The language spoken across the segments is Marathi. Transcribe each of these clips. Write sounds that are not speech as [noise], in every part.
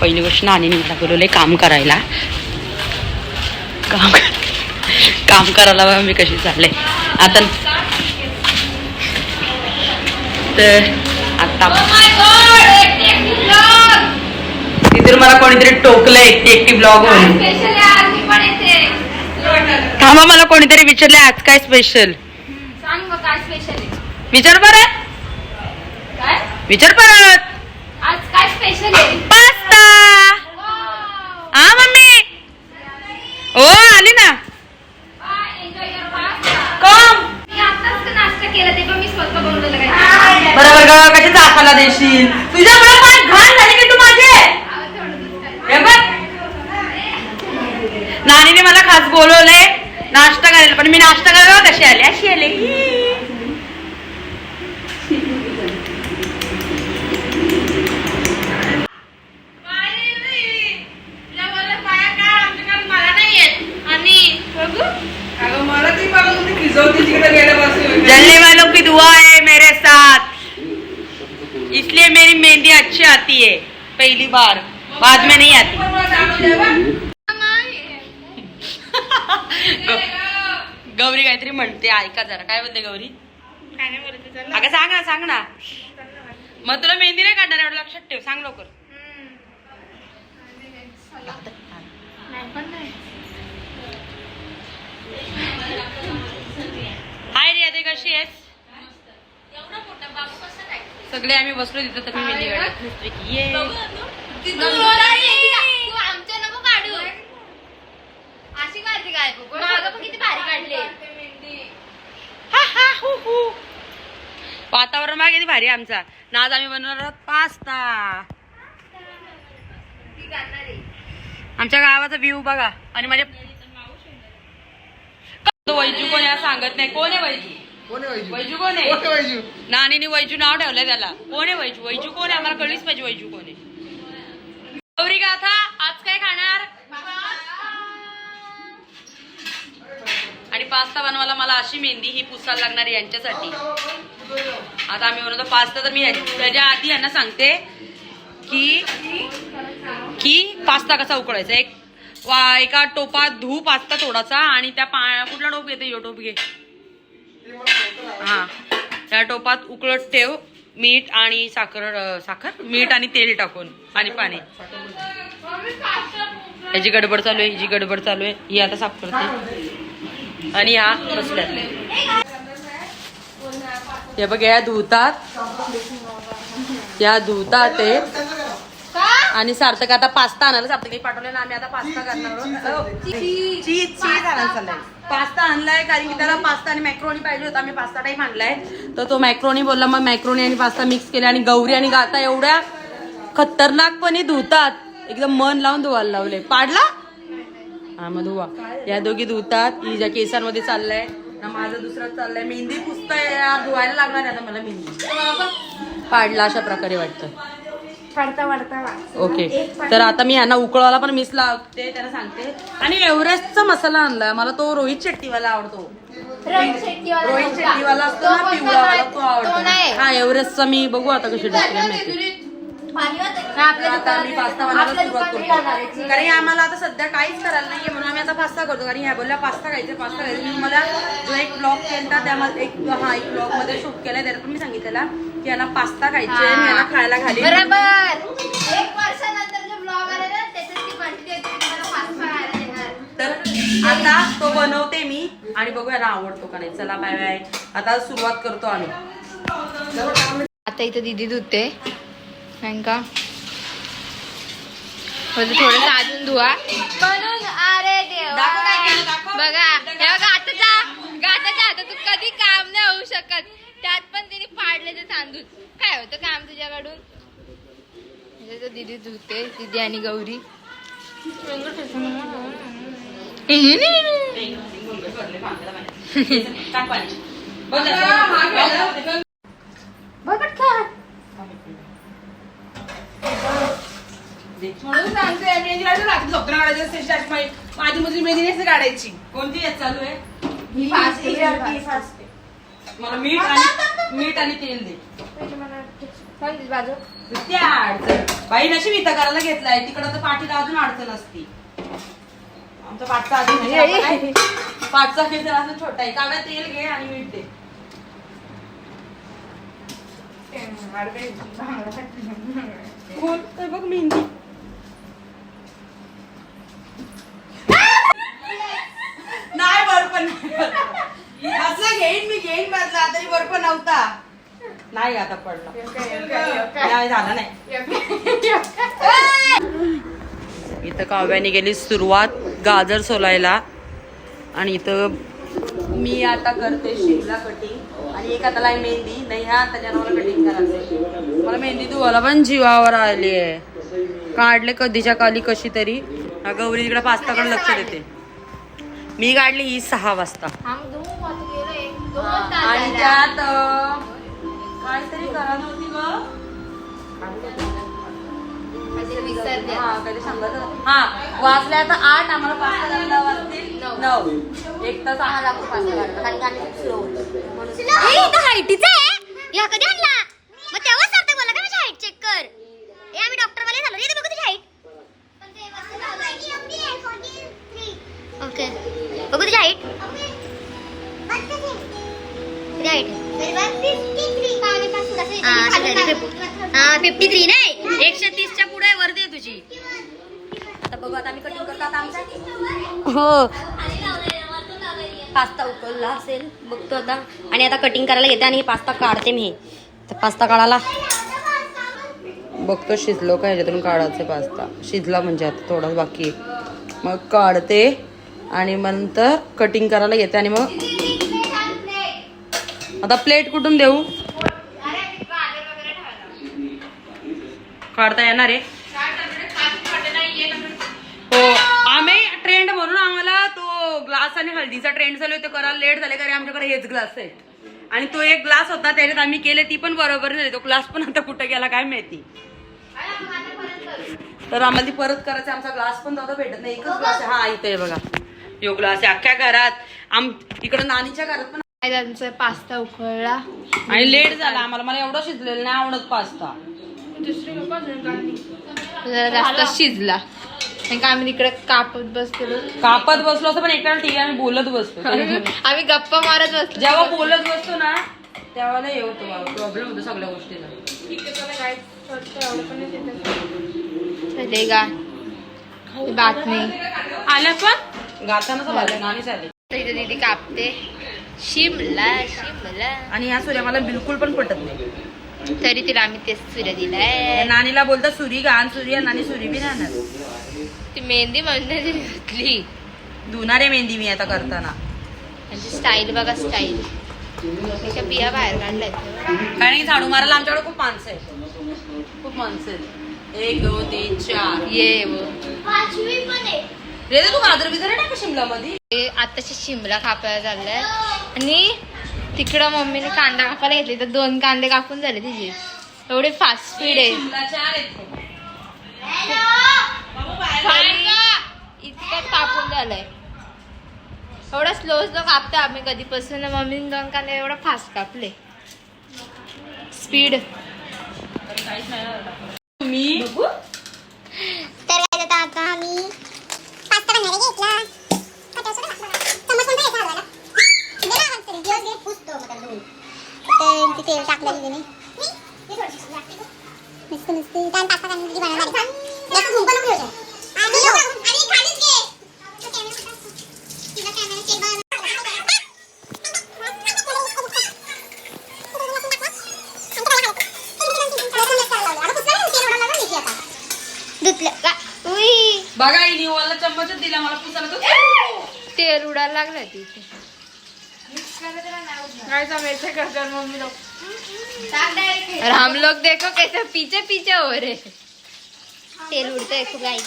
पहिली गोष्ट नानीने मला बोलवलंय काम करायला. काम काम करायला मी कशी चालले. आता तर आता तिथे मला कोणीतरी टोकलं एकटी एकटी ब्लॉग म्हणून. थांबा मला कोणीतरी विचारले आज काय स्पेशल सांग मग काय स्पेशल आहे? विचार परत. विचार परत. आज काय स्पेशल आहे पास्ता Wow! हा मम्मी ओ आली ना. कम मी आत्ताच नाश्ता केला ते पण मी स्वतः बनवलेलं काय? बरोबर ग कशी दाखवला देशील? तुझ्या मला पाय घाण झाली की तू माझे? हे बघ. नानीने मला खास बोलवलंय नाश्ता करायला पण मी नाश्ता करायला कशी आले अशी आले मला ती बघा तुम्ही खिजवते तिकडे गेल्यापासून जलने वालों की दुआ है मेरे साथ इसलिए मेरी मेहंदी अच्छी आती है पहली बार. बाद में नहीं आती गौरी काहीतरी म्हणते ऐका जरा. काय बोलते गौरी? अगं सांग ना सांग ना. मग तुला मेहंदी नाही काढणार एवढं लक्षात ठेव. सांग लवकर. हाय रिया कशी आहेस? सगळे आम्ही बसलो तिथं तर मी मेहंदी काढत ये. आमच्या नको काढू. अशी काढली काय? मागं किती भारी काढले. हा, हा, हु, हु. वातावरण बघा किती भारी आहे आमचा. ना आज आम्ही बनवणार आहोत पास्ता. आमच्या गावाचा व्ह्यू बघा. आणि माझ्या वैजू कोण याला सांगत नाही. कोण आहे वैजू? कोणी वैजू? वैजू कोण कोणी आहे वैजू? नानीने वैजू नाव ठेवलंय त्याला. कोण आहे वैजू? वैजू कोण आहे? आम्हाला कळलीच पाहिजे वैजू कोण आहे. गौरी गाथा आज काय खाणार? आणि पास्ता बनवायला मला अशी मेहंदी ही पुसायला लागणार आहे यांच्यासाठी. आता आम्ही बनवतो पास्ता तर मी त्याच्या आधी यांना सांगते की की पास्ता कसा उकळायचा. एक वा एका टोपात धू पास्ता थोडासा आणि त्या पा कुठला टोप घेते? यो टोप घे. हा. त्या टोपात उकळत ठेव मीठ आणि साखर साखर मीठ आणि तेल टाकून आणि पाणी. ह्याची गडबड चालू आहे हिची गडबड चालू आहे. ही आता साफ करते. आणि हा बसल्यात हे बघ या धुतात. या धुतात ते. आणि सार्थक आता पास्ता आणायला सार्थक पाठवले ना आम्ही आता पास्ता करणार पास्ता आणलाय कारण की त्याला पास्ता आणि मॅक्रोनी पाहिजे होता. आम्ही पास्ता टाईप आणलाय तर तो मॅक्रोनी बोलला मग मॅक्रोनी आणि पास्ता मिक्स केला आणि गौरी आणि गाता एवढ्या खतरनाकपणे धुतात. एकदम मन लावून धुवायला लावले. पाडला? हा मग धुवा. या दोघी धुतात. हिच्या केसांमध्ये चाललंय ना माझं दुसरं चाललंय. मेहंदी पुसतंय धुवायला लागणार आहे आता मला मेहंदी. पाडला अशा प्रकारे वाटतं. वाढता वाढता. ओके तर आता मी यांना उकळवायला पण मिस लावते त्यांना सांगते. आणि एव्हरेस्टचा मसाला आणलाय. मला तो रोहित शेट्टीवाला आवडतो. रोहित शेट्टीवाला असतो ना पिवळावाला तो आवडतो. हा एव्हरेस्टचा मी बघू आता कशी टाकते माहिती आपल्या आता मी पास्ता बनवायला आपल्या सुरुवात करतो. कारण आम्हाला आता सध्या काहीच करायला नाहीये म्हणून आम्ही आता पास्ता करतो. कारण ह्या बोलल्या पास्ता खायचं पास्ता खायचं. मी मला जो एक ब्लॉग केला त्यामध्ये एक हा एक ब्लॉगमध्ये शूट केलाय त्याला पण मी सांगितलेला. की याला पास्ता खायचे मी याला खायला घाली बरोबर. एक वर्षानंतर जो ब्लॉग आला ना त्याच्यात ती म्हणते की तुम्हाला पाच खायला येणार तर आता तो बनवते मी आणि बघू याला आवडतो का नाही. चला बाय बाय आता सुरुवात करतो आम्ही. आता इथं दिदी धुते. नाही का? थोडस अजून धुवा. म्हणून अरे देवा. बघा हे बघा गाताच्या गाताच्या हातातून कधी काम नाही होऊ शकत. त्यात पण तिने पाडले ते तांदूळ काय होतं काम तुझ्याकडून? म्हणजे तो दिदी धुते दिदी आणि गौरी. बघत खा म्हणून सांगते मेहंदी काढायची मेहंदी कोणती यात चालू आहे. ही ही. मला मीठ आणि मीठ आणि तेल दे कोणती बाजू त्या अडचण बाई नशीब इथं करायला घेतलाय तिकडं तर पाठीला अजून अडचण असती आमचा पाठचा अजून म्हणजे आपण काय? पाठचा खेळ असं छोटा आहे काव्या तेल घे आणि मीठ दे कोण बघ मेहंदी असं घेईन मी घेईन बर्फ नव्हता. नाही आता पडला. नाही झाला नाही. इथं काव्याने गेली सुरुवात गाजर सोलायला. आणि इथं मी आता करते शिमला कटिंग आणि एक हाताला मेहंदी नाही ह्या हाताने मला कटिंग करायचं मला मेहंदी धुवायला पण जीवावर आली आहे काढले कधीच्या काली कशी तरी. हा गौरी तिकडे पास्ताकडे लक्ष देते. मी काढली ही सहा वाजता. आणि. त्यात काहीतरी करा नव्हती ग काहीतरी विसरले. हा काहीतरी सांगत होता. हा वाजले आता आठ आम्हाला पाच वाजतील. नऊ. एक तास आम्हाला पाच करायला कारण की आम्ही होतो. हे. आहे? या कधी आणला. मग तेव्हा सांगते मला का माझी हाईट चेक कर? हे आम्ही डॉक्टर वाले झालो रे बघू तुझी हाईट ओके. बघू तुझी हाईट किती हाईट हा फिफ्टी थ्री नाही. एकशे तीसच्या पुढे वरती आहे तुझी. आता बघू आता आम्ही कटिंग करतो. आता आमच्या हो. पास्ता उकळला असेल. बघतो आता. आणि आता कटिंग करायला घेते आणि पास्ता काढते मी. तर पास्ता काढायला. बघतो शिजलो का ह्याच्यातून काढायचे पास्ता. शिजला म्हणजे आता थोडाच बाकी. आहे मग काढते. आणि मग नंतर कटिंग करायला घेते आणि मग आता प्लेट कुठून देऊ? काढता येणार आहे. हो आम्ही ट्रेंड म्हणून आम्हाला तो ग्लास आणि हळदीचा ट्रेंड चालू आहे करायला लेट झाले कारण आमच्याकडे हेच ग्लास आहे आणि तो एक ग्लास होता त्याच्यात आम्ही केले ती पण बरोबर नाही तो ग्लास पण आता कुठं गेला काय माहिती. तर आम्हाला ती परत करायचं आमचा ग्लास पण दादा भेटत नाही एकच ग्लास हा इथे आहे बघा. यो ग्लास आहे अख्ख्या घरात. आम इकडं नानीच्या घरात पण काय त्यांचा पास्ता उकळला. आणि लेट झाला आम्हाला. मला एवढं शिजलेलं नाही आवडत पास्ता. जरा जास्त शिजला. कारण का आम्ही तिकडे कापत बसलेलो. कापत बसलो असं पण एका ठीक आम्ही बोलत बसतो. [laughs] आम्ही गप्पा मारत बसलो. जेव्हा बोलत बसतो ना त्यावेळेला हे होतो प्रॉब्लेम होतो सगळ्या गोष्टीला बातमी. आल्या पण? गातानाच वाजले नाणी झाले. तर इथे दीदी कापते. शिमला शिमला. आणि ह्या सूर्या मला बिलकुल पण पटत नाही. तरी तिला आम्ही तेच सूर्य दिलाय. नानीला बोलतात सुरी घाण सूर्य नानी सुरी बी राहणार. ती मेहंदी घातली धुणार आहे मेहंदी मी आता करताना. स्टाईल बघा स्टाईल त्याच्या बिया बाहेर काढल्यात. कारण की झाडू मारायला आमच्याकडे खूप माणसं आहेत. खूप माणसं आहेत. एक दोन तीन चार. ये व. रे तू गाजर बिजर आहे का शिमला मध्ये आताशी शिमला कापायला चाललाय. आणि तिकडं मम्मीने कांदा कापायला घेतले तर दोन कांदे कापून झाले तिचे. एवढे फास्ट स्पीड आहे इतकं कापून झालंय. एवढा स्लो स्लो कापतो आम्ही कधीपासून. मम्मीने दोन कांदे एवढा फास्ट कापले. स्पीड मी? तर काय आता आता आम्ही तेल टाकलं तिने नुसतं नुसतं त्यानं पास्ता खाण्याची बनवणार आहे. जास्त धुवून पण नको ठेवू. आणि बघा हिने मला चम्मचच दिला मला पुसायला तो. तेल उडायला लागलाय तिथे काय करतात मम्मी लोग और हम लोग देखो कैसे पीछे पीछे हो रहे तेल उडतंय खूप गाई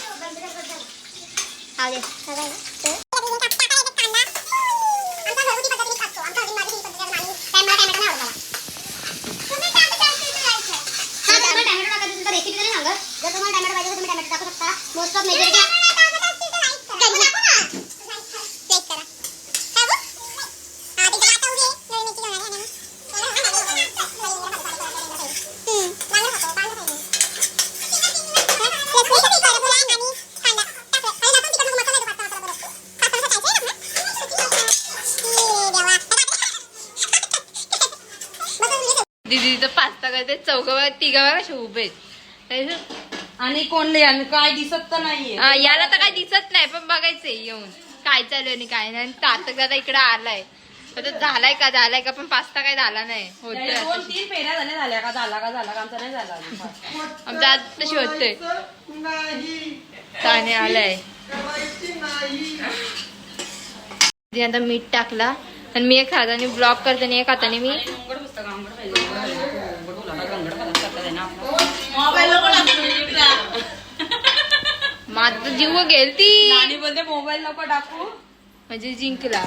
दीदी तर पास्ता करते चौघ तिघा कसे उभे आणि आणि काय दिसत तर नाहीये. हा, याला तर काय दिसत नाही पण बघायचंय येऊन. काय चालू आहे आणि काय नाही. तातक दादा इकडे आलाय. झालाय का झालाय का पण पास्ता काय झाला नाही. त्याने दोन तीन फेऱ्या झाल्या झाल्या का झाला का झाला का आमचा नाही झाला. आमचा आज तशी होतोय ताने आलाय. आता मीठ टाकला. आणि मी एक हाताने ब्लॉक करते आणि एक हाताने मी अंगड पुस्तक, अंगड पाहिजे, अंगड पाहिजे. अंगड बोला, आता अंगड घालायला लागतं आहे ना आपलं. माझा जीव गेलती नानी बोलते मोबाईल नको टाकू. म्हणजे जिंकला.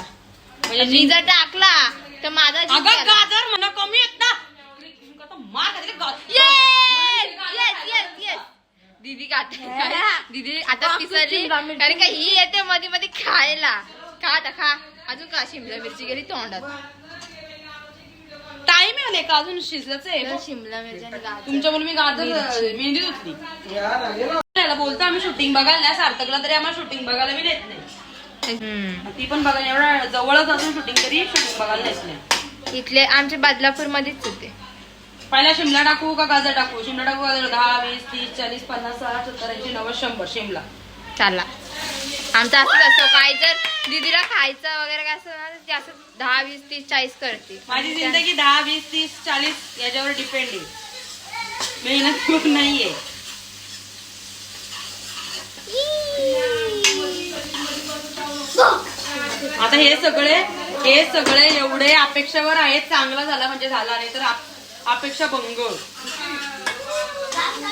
म्हणजे मी जर टाकला तर माझा अगं जिंकला. गाजर म्हणा कमी येत ना. आता मार खाते रे गाजर. Yes! Yes, yes, yes. दीदी [laughs] दीदी आता पिसरली. कारण का ही येते मध्ये मध्ये खायला. खा आता खा. अजून का शिमला मिरची गेली तोंडात? टाइम आहे का अजून शिजलंच आहे. शिमला मिरची आणि गाजर. तुमच्या मुलं मी गाजर मेहंदी धुतली बोलतो आम्ही शूटिंग बघायला नाही सार्थकला तरी आम्हाला शूटिंग बघायला मी नेत नाही. हम्म. ती पण बघायला एवढा जवळच असून शूटिंग तरी शूटिंग बघायला नाही. इथले आमच्या बदलापूर मध्येच होते. पहिला शिमला टाकू का गाजर टाकू? शिमला टाकू गाजर? दहा वीस तीस चाळीस पन्नास साठ सत्तर ऐंशी नव्वद शंभर शिमला. चला. आमचं असं असं काय जर दीदीला खायचं वगैरे काय असं ना ती असं दहा वीस तीस चाळीस करते. माझी जिंदगी दहा वीस तीस चाळीस याच्यावर डिपेंड आहे. मेहनत नाहीये. आता हे सगळे हे सगळे एवढे अपेक्षावर आहेत चांगला झाला म्हणजे झाला नाही तर अपेक्षा भंग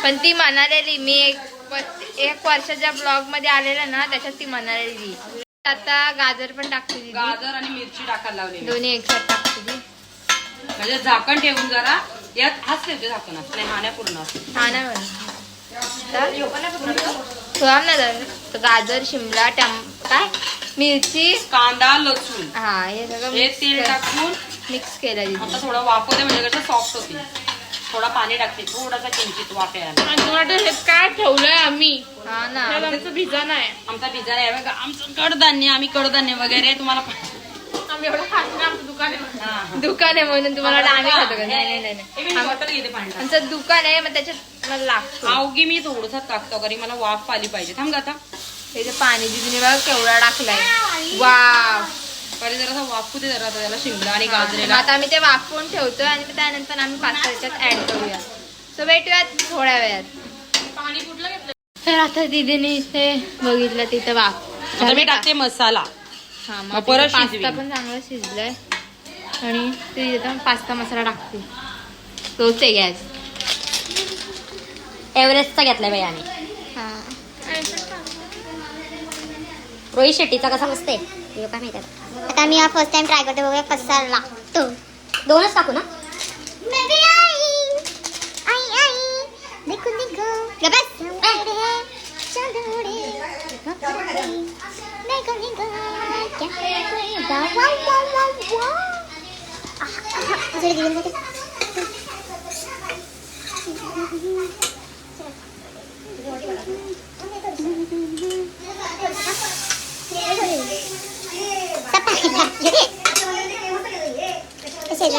पण ती म्हणालेली मी एक एक वर्षाच्या ब्लॉगमध्ये आलेला ना त्याच्यात ती म्हणालेली आता गाजर पण टाकते गाजर आणि मिरची टाकायला लावली दोन्ही एकसाथ टाकते म्हणजे झाकण ठेवून जरा यात हाच ठेवते झाकण नाही हाण्या पूर्ण हा. तर गाजर शिमला टॅम काय? मिरची. कांदा लसूण. हा हे सगळं हे तेल टाकून. मिक्स केलं आता थोडं वाफवते म्हणजे कसं सॉफ्ट होते. थोडा पाणी टाकते थोडासा किंचित वाफेला हे काय ठेवलंय आम्ही? हा ना. आमचं भिजा नाही. आमचा पिझ्झा आहे बघा आमचं कडधान्य आम्ही कडधान्य वगैरे तुम्हाला आम्ही एवढं खात नाही आमचं दुकान आहे हा. दुकान आहे म्हणून तुम्हाला वाटलं आम्ही खातो का? हे, नाही नाही नाही. हे मी नाही. बॉटल घेते पाणी टाक. आमचं दुकान आहे मग त्याच्यात मला लागतो. अवघी मी थोडंसं टाकतो कारण मला वाफ आली पाहिजे. थांब गा आता. त्याचं पाणी दिदीने बघा केवढा टाकलाय. वाव. पहिले जरा वाफू दे जरा त्याला शिमला आणि गाजरेला. आता आम्ही ते वाफवून ठेवतोय आणि त्यानंतर आम्ही पास्ता त्याच्यात ऍड करूया. सो भेटूयात थोड्या वेळात. पाणी कुठलं घेतलं तर आता दिदीने इथे बघितलं तिथं वाफ. आता मी टाकते मसाला. हा परत पास्ता. पण चांगला शिजलाय. आणि ते आता पास्ता मसाला टाकते. तोच आहे गॅस एव्हरेस्टचा घेतलाय बाई आम्ही. रोहित शेट्टीचा कसा बसते तुला काय माहिती आता. मी हा फर्स्ट टाइम ट्राय करते बघूया कसा लागतो दोनच टाकू ना. बेबी आई. आई आई. देखो देखो.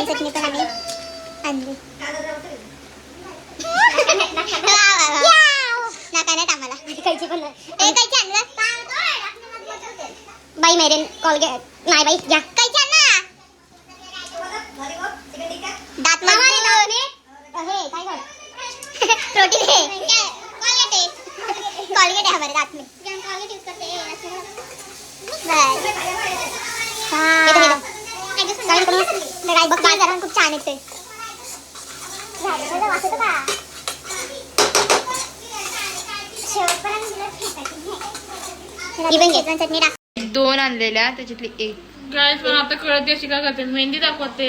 चटणी पण आम्ही आणली नाही आम्हाला पण ए, आणलं बाई मेरे कॉलगेट नाही बाई घ्या. कैची दात मामा हे काय कर रोटी दे कॉलगेट आहे कॉलगेट आहे हमारे दात में कॉलगेट यूज करते हैं बघ जरा खूप छान येते चटणी टाक दोन आणलेल्या त्याच्यातली एक गायस पण आता कळत अशी काय करते. मेहंदी दाखवते.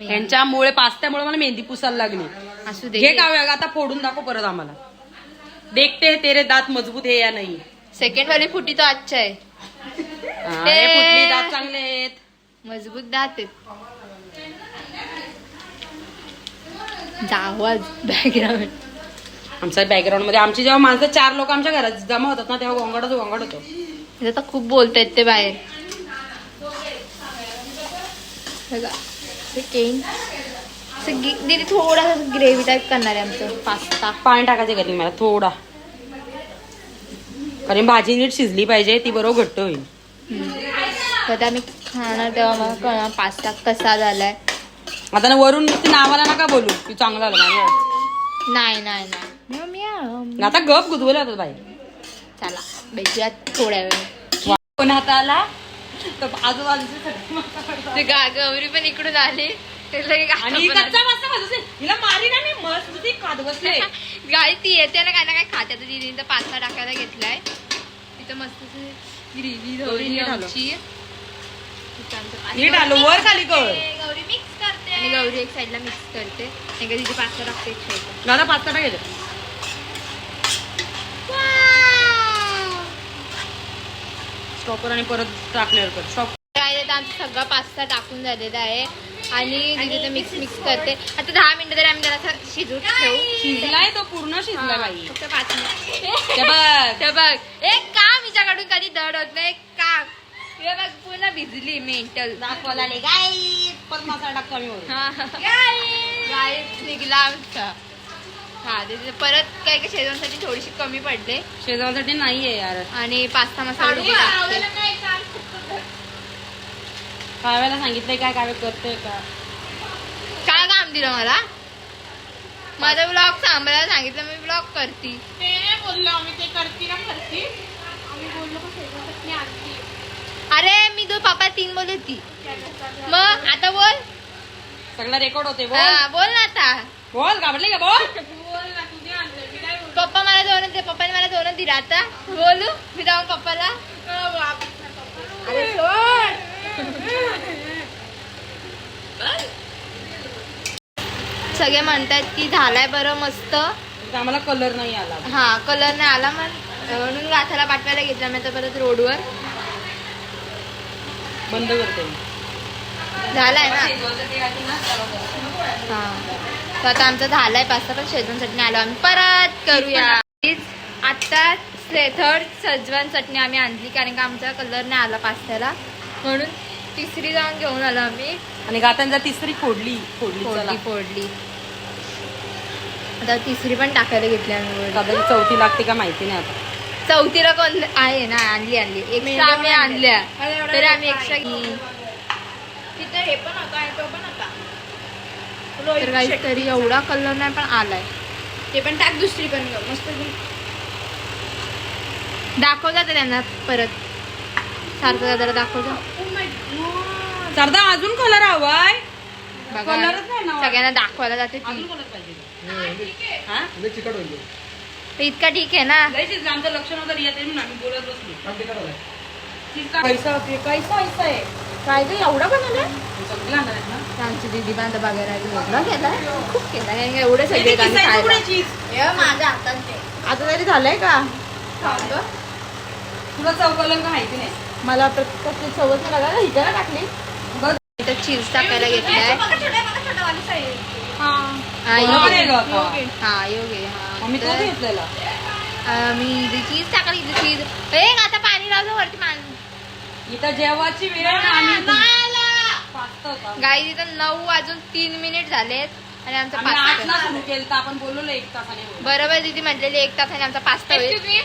[laughs] यांच्यामुळे पास्त्यामुळे मला मेहंदी पुसायला लागली. असू दे. काव्या आता फोडून दाखव परत आम्हाला. देखते तेरे दात मजबूत हे या नाही. सेकंड वाली फुटी तो आजच्या आहे. हा, हे फुटली दात चांगले आहेत. मजबूत दात आहेत. आवाज बॅकग्राऊंड आमच्या बॅकग्राऊंडमध्ये आमची जेव्हा माणसं चार लोक आमच्या घरात जमा होतात ना तेव्हा गोंगाडच गोंगाड होतो. आता खूप बोलतायत ते बाहेर. बघा दीदी थोडासा ग्रेव्ही टाईप करणार आहे आमचं. पास्ता. पाणी टाकायचं कधी मला थोडा. कारण भाजी नीट शिजली पाहिजे ती बरोबर घट्ट होईल. आम्ही खाणार तेव्हा मला कळणार पास्ता कसा झालाय. आता ना वरून नुसती नावाला नका बोलू की चांगला झालं माझं नाही नाही नाही. आता गप गुदवले होतात बाई. चला. भेटूया थोड्या वेळ कोण तर आजूबाजूचे. ते गा गौरी पण इकडून आली. आणि आली. कच्चा हिला मारी ना मी मस्त ती खात बसले. [laughs] गाई ती येते ना काय ना काय खाते. आता दीदीने पास्ता टाकायला घेतलाय. तिथं मस्त ग्रेव्ही धवली आलो. आमची. आलो वर खाली कर. गौरी मिक्स करते. आणि गौरी एक साईडला मिक्स करते. तिथे पास्ता टाकते दादा पाच टाकायचं स्टॉपर आणि परत टाकल्यावर कर स्टॉप काय आमचा सगळा पास्ता टाकून झालेला आहे. आणि तिथे मिक्स मिक्स करते. आता दहा मिनिटं तरी आम्ही जरा शिजून ठेवू. शिजलाय तो पूर्ण शिजलाय हा, बाई. फक्त पाच मिनिट. बघ. एक काम हिच्याकडून कधी दड होत नाही. एक काम. बघ पुन्हा भिजली मेंटल. दाखवायला आले. गाय परत मसाला आम्ही वरून. गाय निघला आमचा. हा ते परत काय काय शेजांसाठी थोडीशी कमी पडले शेजारसाठी नाहीये यार. आणि पास्ता मसाला टाकते काव्याला सांगितलंय काय काव्य करते का? काय काम दिलं मला? माझा ब्लॉग सांभाळायला सांगितलं मी ब्लॉग करती. अरे मी तो पप्पा तीन बोलत होती. मग आता बोल. सगळं रेकॉर्ड होते बोल. हा, बोल ना आता. बोल घाबरले का बोल? पप्पा मला दोन दे पप्पाने मला दोन दिला आता. बोलू मी जाऊन पप्पाला. अरे सोड. सगळे म्हणतात की झालाय बरं मस्त. आम्हाला कलर नाही आला. हा कलर नाही आला मग म्हणून गाथाला पाठवायला घेतला मी आता परत रोडवर. बंद करते. झालाय ना? हा. तर आता आमचा झालाय पास्ता पण शेजवान चटणी आलो आम्ही. परत करूया. आता थर्ड सजवान चटणी आम्ही आणली कारण का आमचा कलर नाही आला पास्त्याला. म्हणून तिसरी जाऊन घेऊन आलो आम्ही. आणि गातांचा तिसरी फोडली फोडली. फोडली फोडली. आता तिसरी पण टाकायला घेतली आम्ही चौथी लागते का माहिती नाही आता. चौथीला कोण आहे ना आणली आणली. एक्स्ट्रा आम्ही आणल्या. तरी आम्ही एक्स्ट्रा तिथे हे पण होतं तो पण तर काही तरी एवढा कलर नाही पण आलाय. ते पण टाक दुसरी पण मस्त घे. दाखवता ते त्यांना परत. सारखं दादाला दाखवता सरदा अजून कलर हवाय. बघा. कलरच नाही ना. सगळ्यांना दाखवायला जाते ती. अजून कलर पाहिजे. हा? तर इतका ठीक आहे ना. आमचं लक्ष नव्हतं पैसा पैसा आहे. काय ते एवढा बनवलं आमची दिदी बांधा बघायला एवढा खूप केला सगळे. आता तरी झालंय का? तुला चौकलं का माहिती नाही? मला प्रत्येक चवच नाही लागला हिच्याला टाकली. बघ. इथं चीज टाकायला घेतलाय. हा योगे. गं. हा मी चीज टाकली चीज ए आता पाणी लावलं वरती पाणी इथं जेवाची वेळ. गाई तिथं नऊ वाजून तीन मिनिट झालेत आणि आमचा पास्ता सुरू केलं तर आपण बोलवलं एक तासाने. बरोबर दिदी म्हटलेली एक तासाने आमचा पास्ता होईल.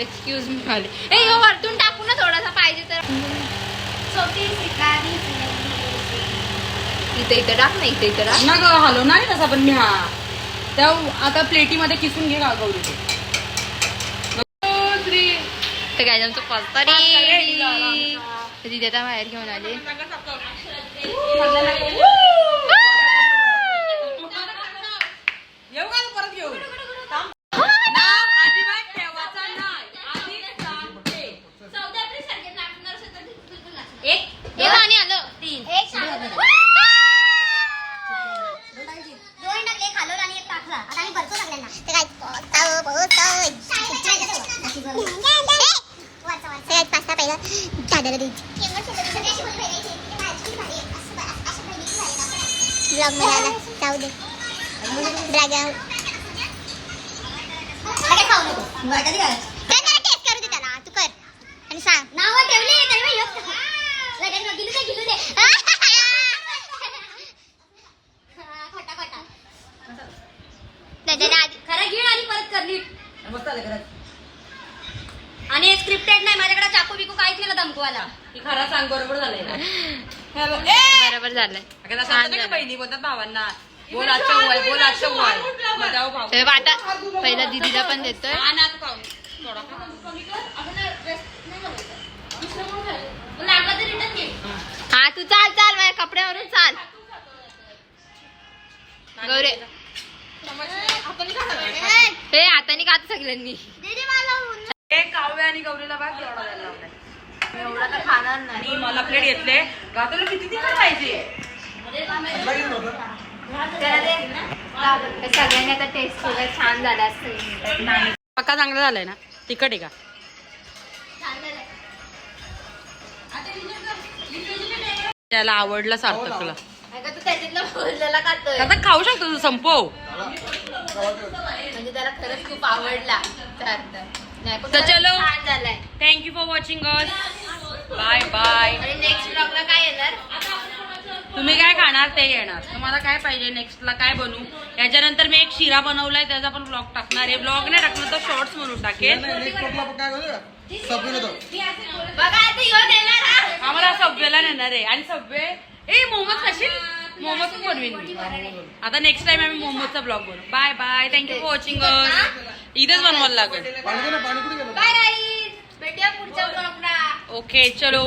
एक्सक्यूज मी म्हणाले ए ह्यो वरतून टाकू ना थोडासा पाहिजे तर. इथे इथे टाक ना इथे इथे टाक. ना ग हलवणार आहे तसा पण मी हा. त्या आता प्लेटीमध्ये किसून घे ते. तर काय आमचा पास्ता रेडी तिथे आता बाहेर घेऊन आले. टाकले. आता आम्ही भरतो सगळ्यांना. पाहिजे दादाला द्यायची. ब्लॉगमध्ये आला. जाऊ दे. ड्रॅगन टेस्ट करू दे त्याला. तू कर. आणि सांग. नाव ठेवले [laughs] खरा गिळ आणि परत करली मस्त आलं घरात आणि स्क्रिप्टेड नाही माझ्याकडे चाकू बिकू काहीच नाही ना धमकवाला खरं सांग बरोबर झालंय ना? हॅलो बरोबर झालंय. अगं छान झालं. बहिणी बोलतात भावांना. बोल आजच्या बोल आजच्या उवाय मग जाऊ भाऊ. तर आता पहिला दीदीला पण देतोय. हा तू पाहून. थोडा खा. हा तू चाल चाल माझ्या कपड्यावरून चाल. गौरे. हे हाताने खात सगळ्यांनी? हे काव्य आणि गौरीला बघ एवढा द्यायला लावलाय. एवढा तर खाणार नाही. आणि मला प्लेट घेतले. गातोला किती तिखट पाहिजे? सगळ्यांनी आता टेस्ट छान झालं पक्का चांगलं झालंय ना? तिखट आहे का? त्याला आवडलं सार्थकला तू त्याच्यातलं बोललेला खातोय आता खाऊ शकतो तू संपव. म्हणजे त्याला खरंच खूप आवडला पण तर चलो. Thank you for watching us bye bye next ब्लॉगला काय येणार? तुम्ही काय खाणार ते येणार तुम्हाला काय पाहिजे नेक्स्टला काय बनवू? याच्यानंतर मी एक शिरा बनवलाय त्याचा पण ब्लॉग टाकणार आहे. ब्लॉग नाही टाकणार तर शॉर्ट्स म्हणून टाकेल. हा. आम्हाला सबवेला नेणार आहे. आणि सबवे ए मोमोज खाशील? मोमोज बनवीन मी. आता नेक्स्ट टाइम आम्ही मोमोजचा ब्लॉग बनवू. Bye bye thank you for watching इथेच बनवायला लागेल. बाय गाईज भेटूया पुढच्या ब्लॉगला ओके चलो.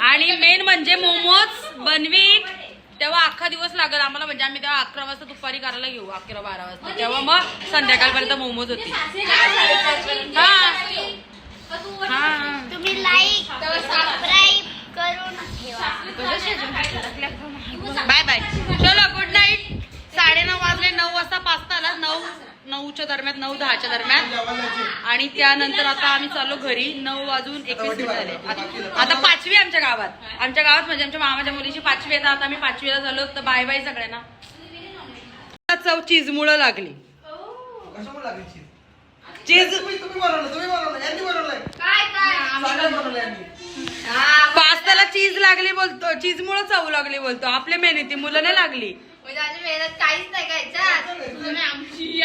आणि मेन म्हणजे मोमोज बनवी तेव्हा अख्खा दिवस लागेल आम्हाला. म्हणजे आम्ही तेव्हा अकरा वाजता दुपारी करायला घेऊ अकरा बारा वाजता. तेव्हा मग संध्याकाळपर्यंत मोमोज होती हा हा तुम्ही लाईक सबस्क्राईब करून बाय बाय. चलो गुड नाईट साडेनऊ वाजले नऊ वाजता पाचता आला. नऊ नऊच्या दरम्यान नऊ दहाच्या दरम्यान. आणि त्यानंतर आता आम्ही चाललो घरी. नऊ वाजून एकवीस मिनिट झाले. आता- आता पाचवी आहे आमच्या गावात. आमच्या गावात म्हणजे आमच्या मामाच्या मुलीची पाचवी. आहे तर आता आम्ही पाचवीला झालो तर बाय बाय सगळ्यांना. चव चिजमुळं लागली. चीज? काय काय? पास्ताला चीज लागली बोलतो चीजमुळं चव लागली बोलतो. आपल्या मेहनती मुलं नाही लागली. म्हणजे अजून मेहनत काहीच नाही का याच्यात? तुम्ही आमची